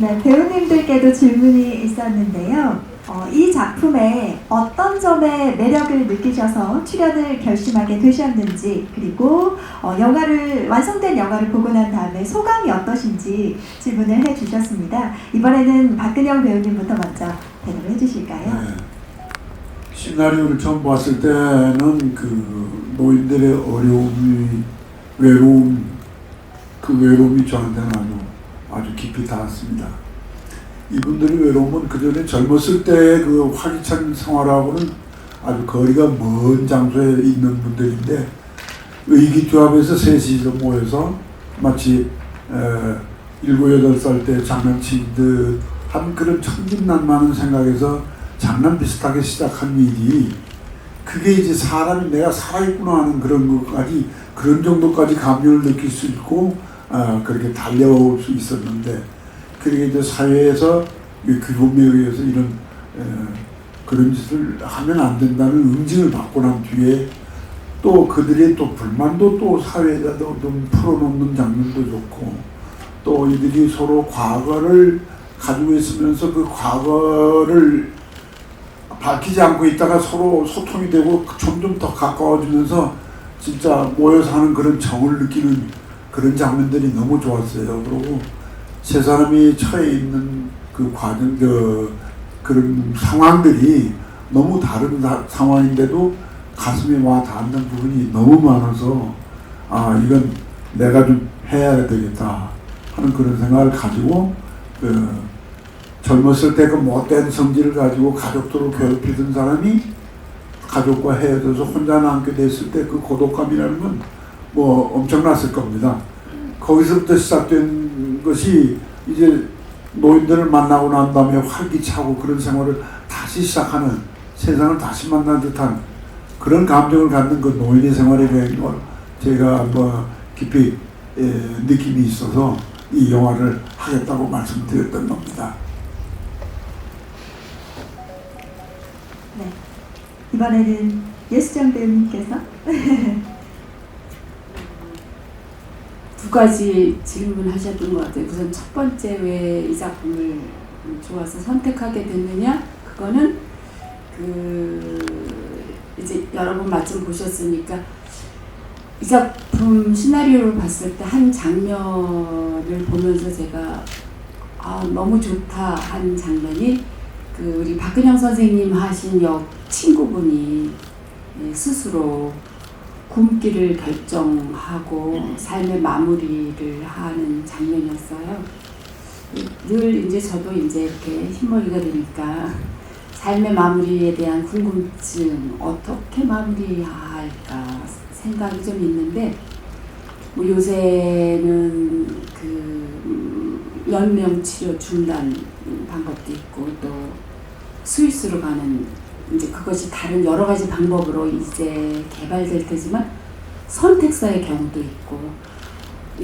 네, 배우님들께도 질문이 있었는데요. 어, 이 작품에 어떤 점에 매력을 느끼셔서 출연을 결심하게 되셨는지, 그리고 어, 영화를, 완성된 영화를 보고 난 다음에 소감이 어떠신지 질문을 해 주셨습니다. 이번에는 박근영 배우님부터 먼저 대답을 해 주실까요? 네. 시나리오를 처음 봤을 때는 그 노인들의 어려움이 외로움 그 외로움이 저한테는 아주 아주 깊이 닿았습니다. 이분들의 외로움은 그 전에 젊었을 때의 그 활기찬 생활하고는 아주 거리가 먼 장소에 있는 분들인데 의기투합해서 셋이서 모여서 마치 에, 일곱 여덟 살 때 장난치듯 한 그런 천진난만한 생각에서 장난 비슷하게 시작한 일이 그게 이제 사람이 내가 살아있구나 하는 그런 것까지 그런 정도까지 감정을 느낄 수 있고 아, 그렇게 달려올 수 있었는데 그게 이제 사회에서 이 규범에 의해서 이런 에, 그런 짓을 하면 안 된다는 응징을 받고 난 뒤에 또 그들의 또 불만도 또 사회에다도 좀 풀어놓는 장면도 좋고 또 이들이 서로 과거를 가지고 있으면서 그 과거를 밝히지 않고 있다가 서로 소통이 되고 점점 더 가까워지면서 진짜 모여서 하는 그런 정을 느끼는 그런 장면들이 너무 좋았어요. 그리고 세 사람이 처해 있는 그 과정, 그 그런 상황들이 너무 다른 다- 상황인데도 가슴에 와 닿는 부분이 너무 많아서 아 이건 내가 좀 해야 되겠다 하는 그런 생각을 가지고 그 젊었을 때 그 못된 성질을 가지고 가족들을 괴롭히던 사람이 가족과 헤어져서 혼자 남게 됐을 때 그 고독감이라는 건 뭐 엄청났을 겁니다. 거기서부터 시작된 것이 이제 노인들을 만나고 난 다음에 활기차고 그런 생활을 다시 시작하는 세상을 다시 만난 듯한 그런 감정을 갖는 그 노인의 생활에 대한 걸 제가 뭐 깊이 에, 느낌이 있어서 이 영화를 하겠다고 말씀드렸던 겁니다. 네. 이번에는 예수정 배우님께서 두 가지 질문하셨던 것 같아요. 우선 첫 번째 왜 이 작품을 좋아서 선택하게 됐느냐? 그거는 그 이제 여러분 마침 보셨으니까 이 작품 시나리오를 봤을 때 한 장면을 보면서 제가 아 너무 좋다 한 장면이 그 우리 박근영 선생님 하신 역 친구분이 예, 스스로 굶기를 결정하고 삶의 마무리를 하는 장면이었어요. 늘 이제 저도 이제 이렇게 흰머리가 되니까 삶의 마무리에 대한 궁금증 어떻게 마무리할까 생각이 좀 있는데 뭐 요새는 그 음, 연명 치료 중단 방법도 있고 또 스위스로 가는 이제 그것이 다른 여러 가지 방법으로 이제 개발될 테지만 선택사의 경우도 있고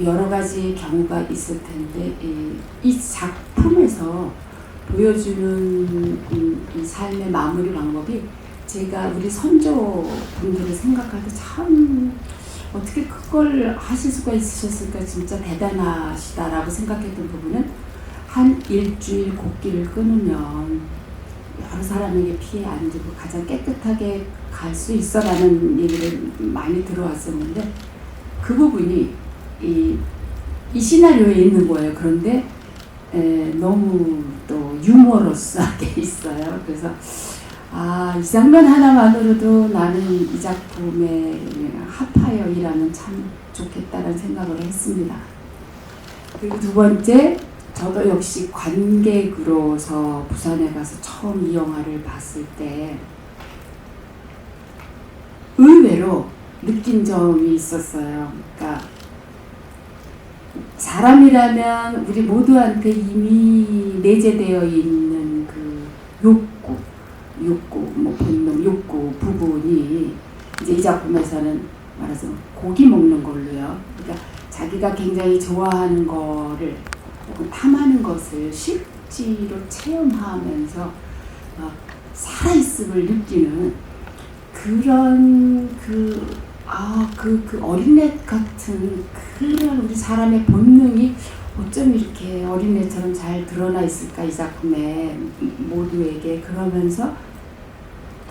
여러 가지 경우가 있을 텐데 이, 이 작품에서 보여주는 음, 이 삶의 마무리 방법이 제가 우리 선조 분들을 생각할 때 참 어떻게 그걸 하실 수가 있으셨을까 진짜 대단하시다라고 생각했던 부분은 한 일주일 곡기를 끊으면 여러 사람에게 피해 안 주고 가장 깨끗하게 갈 수 있어라는 얘기를 많이 들어왔었는데 그 부분이 이, 이 시나리오에 있는 거예요. 그런데 에, 너무 또 유머러스하게 있어요. 그래서 아, 이 장면 하나만으로도 나는 이 작품에 합하여 일하면 참 좋겠다는 생각을 했습니다. 그리고 두 번째, 저도 역시 관객으로서 부산에 가서 처음 이 영화를 봤을 때 의외로 느낀 점이 있었어요. 그러니까 사람이라면 우리 모두한테 이미 내재되어 있는 그 욕구, 욕구, 뭐 본능, 욕구 부분이 이제 이 작품에서는 말해서 고기 먹는 걸로요. 그러니까 자기가 굉장히 좋아하는 거를 탐하는 것을 실제로 체험하면서 막 살아있음을 느끼는 그런 그, 아, 그, 그 어린애 같은 그런 우리 사람의 본능이 어쩜 이렇게 어린애처럼 잘 드러나 있을까 이 작품에 모두에게 그러면서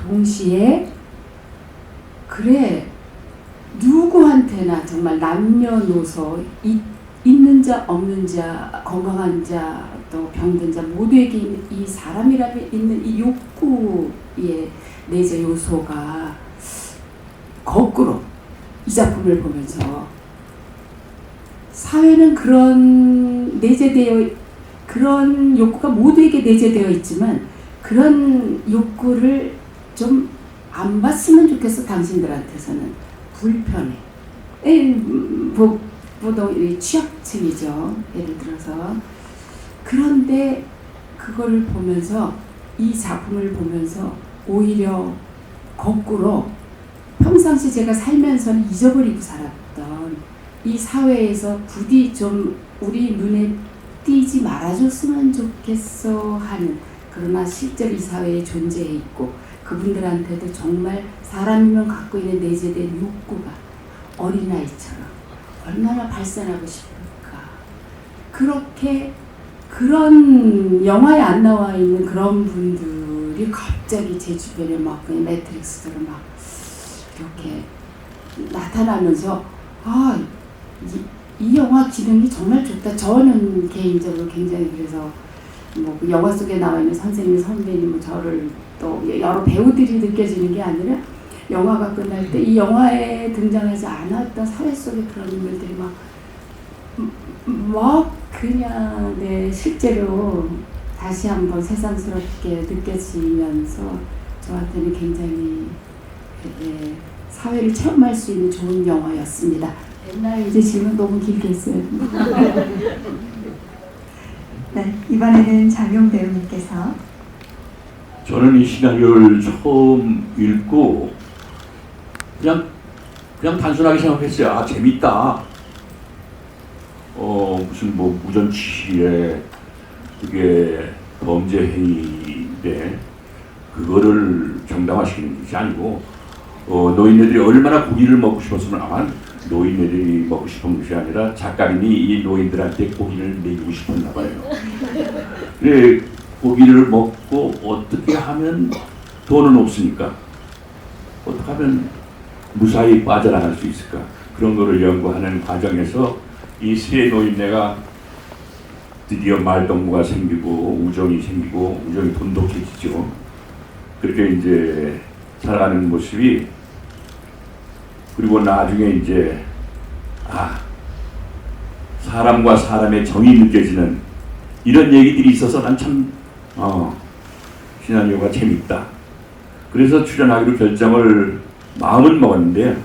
동시에 그래 누구한테나 정말 남녀노소 이, 있는 자 없는 자 건강한 자 또 병든 자 모두에게 이 사람이라면 있는 이 욕구의 내재 요소가 거꾸로 이 작품을 보면서 사회는 그런 내재되어 그런 욕구가 모두에게 내재되어 있지만 그런 욕구를 좀 안 봤으면 좋겠어 당신들한테서는 불편해. 에, 음, 보, 보통 이 취약층이죠. 예를 들어서 그런데 그거를 보면서 이 작품을 보면서 오히려 거꾸로 평상시 제가 살면서는 잊어버리고 살았던 이 사회에서 부디 좀 우리 눈에 띄지 말아줬으면 좋겠어 하는 그러나 실제로 이 사회에 존재해 있고 그분들한테도 정말 사람이면 갖고 있는 내재된 욕구가 어린아이처럼 얼마나 발산하고 싶을까 그렇게 그런 영화에 안 나와 있는 그런 분들이 갑자기 제 주변에 막 그냥 매트릭스대로 막 이렇게 나타나면서 아, 이, 이 영화 기능이 정말 좋다. 저는 개인적으로 굉장히 그래서 뭐그 영화 속에 나와 있는 선생님, 선배님, 뭐 저를 또 여러 배우들이 느껴지는 게 아니라 영화가 끝날 때 이 영화에 등장하지 않았던 사회 속의 그런 인물들이 막, 음, 막 그냥 내 실제로 다시 한번 세상스럽게 느껴지면서 저한테는 굉장히 예, 사회를 체험할 수 있는 좋은 영화였습니다. 옛날 이제 질문 너무 길게 했어요. 네, 이번에는 장용 배우님께서 저는 이 시나리오를 처음 읽고 그냥 그냥 단순하게 생각했어요. 아 재밌다. 어 무슨 뭐 무전치에 그게 범죄 행위인데 그거를 정당화시키는 것이 아니고 어 노인네들이 얼마나 고기를 먹고 싶었으면 아마 노인네들이 먹고 싶은 것이 아니라 작가님이 이 노인들한테 고기를 먹이고 싶었나 봐요. 그래 고기를 먹고 어떻게 하면 돈은 없으니까 어떻게 하면 무사히 빠져나갈 수 있을까 그런 거를 연구하는 과정에서 이세 노인네가 드디어 말동무가 생기고 우정이 생기고 우정이 돈독해지죠 그렇게 이제 살아가는 모습이 그리고 나중에 이제 아 사람과 사람의 정이 느껴지는 이런 얘기들이 있어서 난참 어, 시나리오가 재밌다. 그래서 출연하기로 결정을 마음을 먹었는데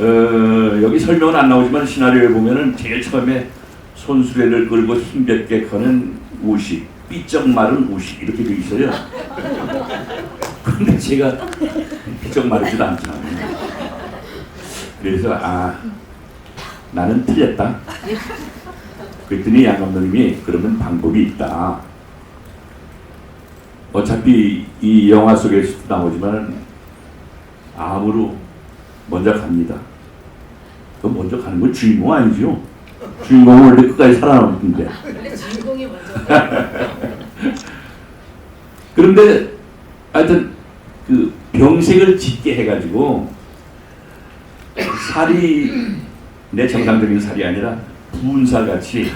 어, 여기 설명은 안 나오지만 시나리오에 보면은 제일 처음에 손수레를 끌고 힘겹게 거는 우식, 삐쩍 마른 우식 이렇게 돼 있어요. 근데 제가 삐쩍 마르지도 않잖아요. 그래서 아 나는 틀렸다. 그랬더니 양 감독님이 그러면 방법이 있다. 어차피 이 영화 속에서도 나오지만 암으로 먼저 갑니다. 그 먼저 가는 건 주인공 아니죠? 주인공은 원래 끝까지 살아남는데. 원래 주인공이 먼저 그런데 하여튼 그 병색을 짙게 해가지고 살이 내 정상적인 살이 아니라 부은 살 같이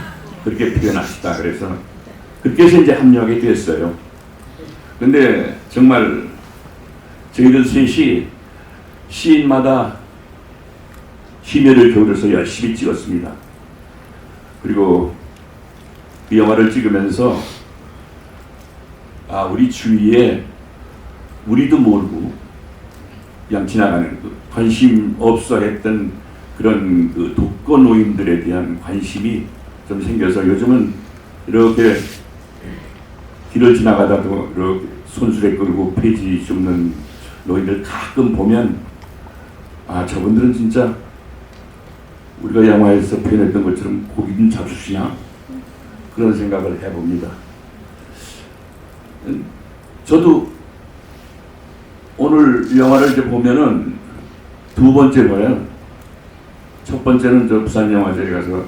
그렇게 표현하시다 그래서 그렇게 해서 이제 합류하게 됐어요. 근데 정말 저희들 셋이 시인마다 심혈을 기울여서 열심히 찍었습니다. 그리고 그 영화를 찍으면서 아 우리 주위에 우리도 모르고 그냥 지나가는 그 관심 없어 했던 그런 그 독거 노인들에 대한 관심이 좀 생겨서 요즘은 이렇게 길을 지나가다도 이렇게 손수레 끌고 폐지 줍는 노인들 가끔 보면 아 저분들은 진짜 우리가 영화에서 표현했던 것처럼 고기 좀 잡수시나 그런 생각을 해봅니다. 음, 저도 오늘 영화를 이제 보면은 두 번째 봐요. 첫 번째는 저 부산 영화제에 가서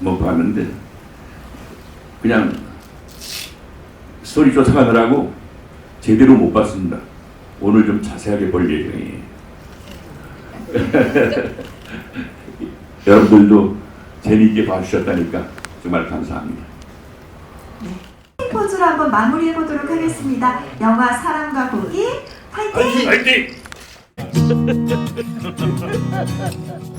뭐 봤는데 그냥 스토리 쫓아가느라고 제대로 못 봤습니다. 오늘 좀 자세하게 볼 예정이에요. 여러분들도 재미있게 봐주셨다니까 정말 감사합니다. 포즈로 한번 마무리해 보도록 하겠습니다. 영화 사랑과 고기 파이팅! 화이팅!